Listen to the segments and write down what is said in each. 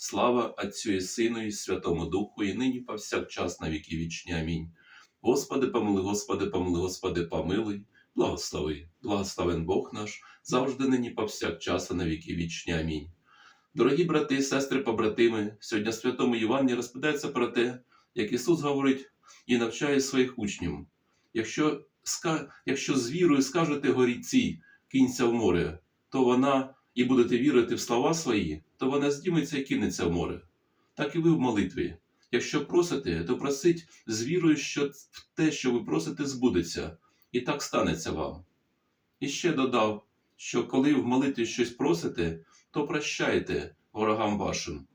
Слава Отцю і Сину, і Святому Духу, і нині повсякчас на віки вічні. Амінь. Господи, помилуй, Господи, помилуй, Господи, помилуй, благослови, благословен Бог наш, завжди нині повсякчас і на віки вічні. Амінь. Дорогі брати, сестри, побратими, сьогодні в Святому Євангелії розповідається про те, як Ісус говорить і навчає своїх учнів. Якщо, якщо з вірою скажете горіці, кінься в море, то вона і будете вірити в слова свої, то вона здіметься і кинеться в море. Так і ви в молитві. Якщо просите, то просить з вірою, що те, що ви просите, збудеться, і так станеться вам. І ще додав, що коли в молитві щось просите, то прощайте ворогам вашим,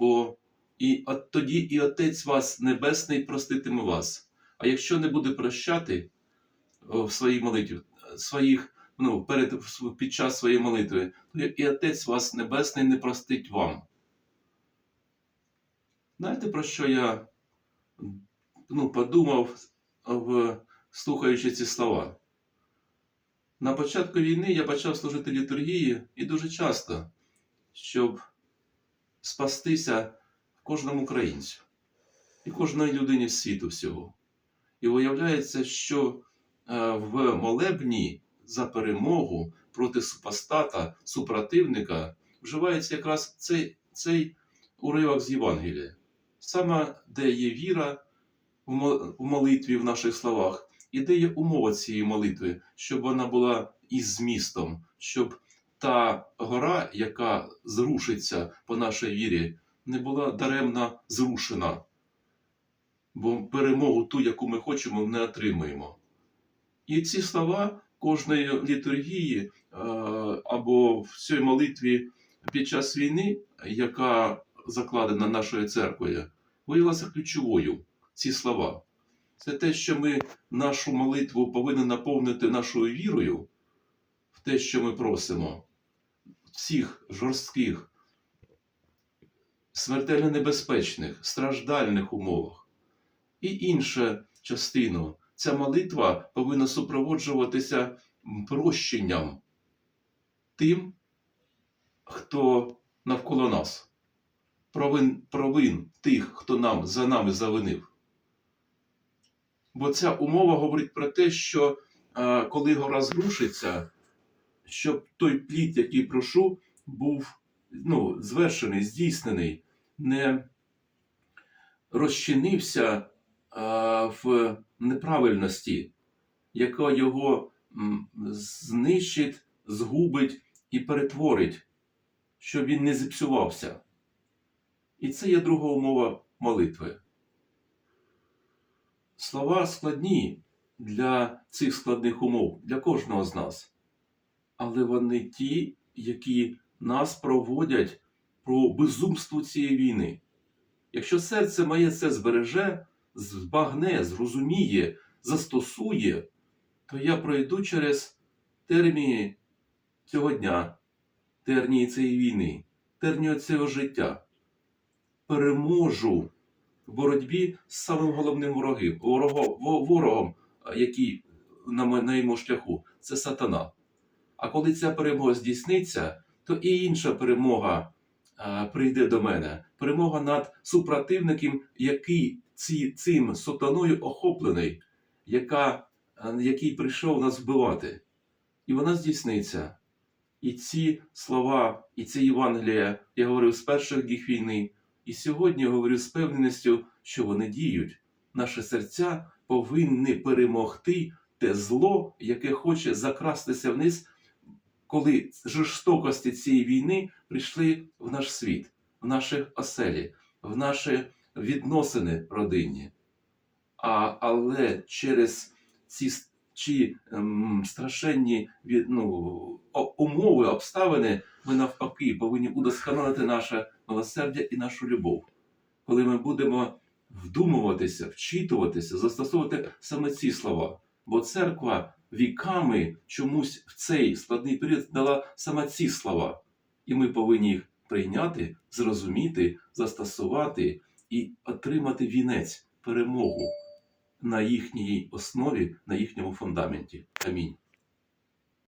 бо і от тоді і Отець вас Небесний проститиме вас. А якщо не буде прощати в своїй молитві, своїх ну, перед, під час своєї молитви, то і Отець вас Небесний не простить вам. Знаєте, про що я ну, подумав, слухаючи ці слова? На початку війни я почав служити літургії і дуже часто, щоб спастися кожному українцю і кожної людині світу всього. І виявляється, що е, в молебні за перемогу проти супостата, супротивника, вживається якраз цей, цей уривок з Євангелія. Саме де є віра в молитві в наших словах, і де є умова цієї молитви, щоб вона була із змістом, щоб та гора, яка зрушиться по нашій вірі, не була даремно зрушена. Бо перемогу ту, яку ми хочемо, не отримаємо. І ці слова кожної літургії е, або в цій молитві під час війни, яка закладена нашою церквою, виявилася ключовою. Ці слова. Це те, що ми нашу молитву повинні наповнити нашою вірою в те, що ми просимо, в цих жорстких, смертельно небезпечних, страждальних умовах. І інша частина. Ця молитва повинна супроводжуватися прощенням тим, хто навколо нас. Провин, провин тих, хто нам за нами завинив. Бо ця умова говорить про те, що е, коли гора зрушиться, щоб той плід, який прошу, був ну, звершений, здійснений, не розчинився а, в неправильності, яка його знищить, згубить і перетворить, щоб він не зіпсувався. І це є друга умова молитви. Слова складні для цих складних умов, для кожного з нас. Але вони ті, які нас проводять про безумство цієї війни. Якщо серце моє це збереже, збагне, зрозуміє, застосує, то я пройду через термії цього дня, тернії цієї війни, тернії цього життя. Переможу в боротьбі з самим головним ворогом, ворогом, який на моєму шляху, це сатана. А коли ця перемога здійсниться, то і інша перемога прийде до мене. Перемога над супротивником, який ці, цим сатаною охоплений, яка, який прийшов нас вбивати. І вона здійсниться. І ці слова, і ці Євангелія, я говорив з перших днів війни, і сьогодні я говорю з певненістю, що вони діють. Наші серця повинні перемогти те зло, яке хоче закрастися вниз, коли жорстокості цієї війни прийшли в наш світ, в наші оселі, в наші відносини родинні. А, але через ці чи, ем, страшенні від, ну, умови, обставини, ми навпаки повинні удосконалити наше милосердя і нашу любов. коли ми будемо вдумуватися, вчитуватися, застосовувати саме ці слова. Бо церква віками чомусь в цей складний період дала саме ці слова. І ми повинні їх прийняти, зрозуміти, застосувати і отримати вінець, перемогу на їхній основі, на їхньому фундаменті. Амінь.